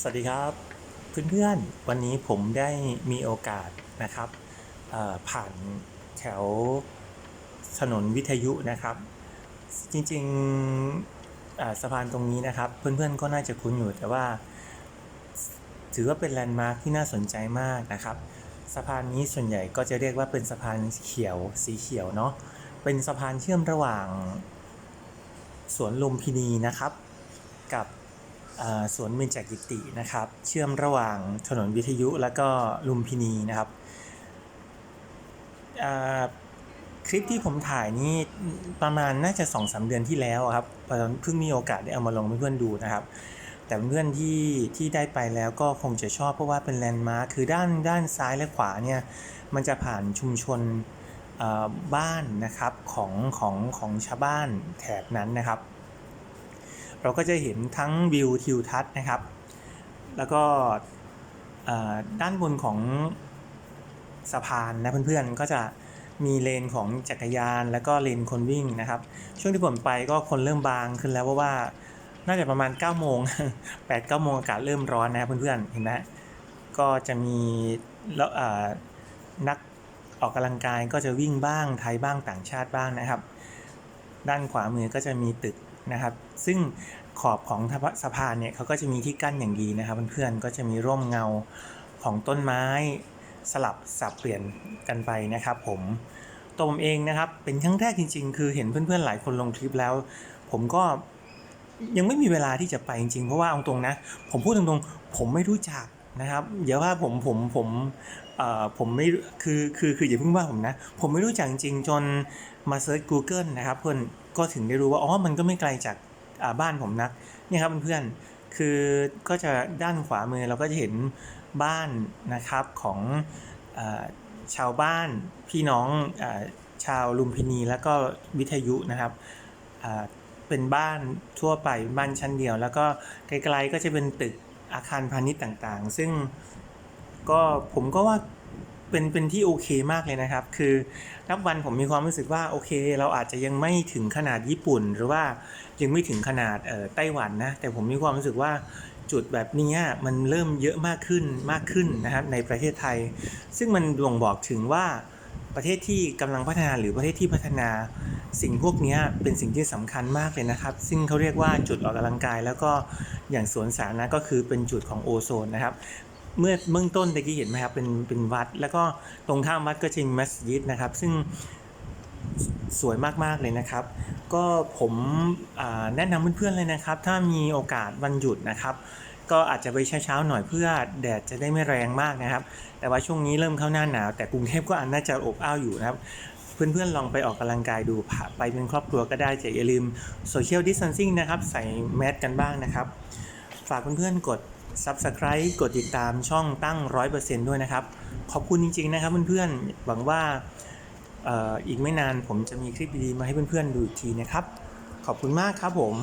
สวัสดีครับเพื่อนๆวันนี้ผมได้มีโอกาสนะครับผ่านแถวถนนวิทยุนะครับ จริงๆสะพานตรงนี้นะครับ เพื่อนๆก็น่าจะคุ้นอยู่แต่ว่า ถือว่าเป็นแลนด์มาร์คที่น่าสนใจมากนะครับสะพานนี้ส่วนใหญ่ก็จะเรียกว่าเป็นสะพานเขียวสีเขียวเนาะเป็นสะพานเชื่อมระหว่างสวนลุมพินีนะครับ กับ สวนเบญจกิตินะครับ เชื่อมระหว่างถนนวิทยุแล้วก็ลุมพินีนะครับคลิปที่ผมถ่ายนี่ประมาณน่าจะ2อสเดือนที่แล้วครับเพิ่งมีโอกาสได้เอามาลงให้เพื่อนๆดูนะครับ แต่เพื่อนที่ที่ได้ไปแล้วก็คงจะชอบเพราะว่าเป็นแลนด์มาร์คคือด้านด้านซ้ายและขวาเนี่ยมันจะผ่านชุมชนบ้านนะครับของของของชาวบ้านแถบนั้นนะครับ เราก็จะเห็นทั้งวิวทิวทัศน์นะครับ แล้วก็ด้านบนของสะพานนะเพื่อนๆ ก็จะมีเลนของจักรยานแล้วก็เลนคนวิ่งนะครับ ช่วงที่ผมไปก็คนเริ่มบางขึ้นแล้วเพราะว่าน่าจะประมาณ9โมง8 9โมงอากาศเริ่มร้อนนะครับเพื่อนๆเห็นไหมก็จะมีแล้วนักออกกำลังกายก็จะวิ่งบ้างไทยบ้างต่างชาติบ้างนะครับ ด้านขวามือก็จะมีตึกนะครับ ซึ่ง ขอบของสะพานเนี่ยเขาก็จะมีที่กั้นอย่างดีนะครับเพื่อนๆก็จะมีร่มเงาของต้นไม้สลับสับเปลี่ยนกันไปนะครับ ผมตัวผมเองนะครับเป็นครั้งแรกจริง ๆ คือเห็นเพื่อนๆหลายคนลงคลิปแล้ว ผมก็ยังไม่มีเวลาที่จะไปจริงๆเพราะว่าเอาตรงนะ ผมพูดตรงๆผมไม่รู้จักนะครับอย่าว่าผมผมผมเอ่อผมไม่คือคือคืออย่าเพิ่งว่าผมนะ ผมไม่รู้จักจริงๆจนมาเซิร์ช Google นะครับ เพื่อนก็ถึงได้รู้ว่าอ๋อมันก็ไม่ไกลจาก บ้านผมนักเนี่ยครับเพื่อนๆคือก็จะด้านขวามือเราก็จะเห็นบ้านนะครับของอชาวบ้านพี่น้องอชาวลุมพินีแล้วก็วิทยุนะครับเป็นบ้านทั่วไปบ้านชั้นเดียว แล้วก็ไกลๆก็จะเป็นตึกอาคารพาณิชย์ต่างๆ ซึ่งก็ผมก็ว่า เป็นเป็นที่โอเคมากเลยนะครับ คือนับวันผมมีความรู้สึกว่าโอเค เราอาจจะยังไม่ถึงขนาดญี่ปุ่น หรือว่ายังไม่ถึงขนาดไต้หวันนะ แต่ผมมีความรู้สึกว่าจุดแบบนี้มันเริ่มเยอะมากขึ้นมากขึ้นนะครับในประเทศไทย ซึ่งมันบ่งบอกถึงว่าประเทศที่กำลังพัฒนาหรือประเทศที่พัฒนาสิ่งพวกนี้เป็นสิ่งที่สำคัญมากเลยนะครับ ซึ่งเขาเรียกว่าจุดออกกำลังกาย แล้วก็อย่างสวนสาธารณะก็คือเป็นจุดของโอโซนนะครับ เมื่อเบื้องต้นตะกี้เห็นไหมครับเป็นเป็นวัด แล้วก็ตรงข้ามวัดก็จะมีมัสยิดนะครับ ซึ่งสวยมากๆเลยนะครับ ก็ผมแนะนำเพื่อนๆเลยนะครับ ถ้ามีโอกาสวันหยุดนะครับ ก็อาจจะไปเช้าๆหน่อยเพื่อแดดจะได้ไม่แรงมากนะครับ แต่ว่าช่วงนี้เริ่มเข้าหน้าหนาว แต่กรุงเทพก็อันน่าจะอบอ้าวอยู่นะครับ เพื่อนๆลองไปออกกำลังกายดูไปเป็นครอบครัวก็ได้แต่อย่าลืมโซเชียลดิส a ทนซิ่งนะครับ ใส่แมสกันบ้างนะครับ ฝากเพื่อนๆกด Subscribe กดติดตามช่องตั้ง 100%ด้วยนะครับ ขอบคุณจริง ๆ นะครับเพื่อนๆ หวังว่าอีกไม่นานผมจะมีคลิปดีๆมาให้เพื่อนๆดูอีกทีนะครับ ขอบคุณมากครับผม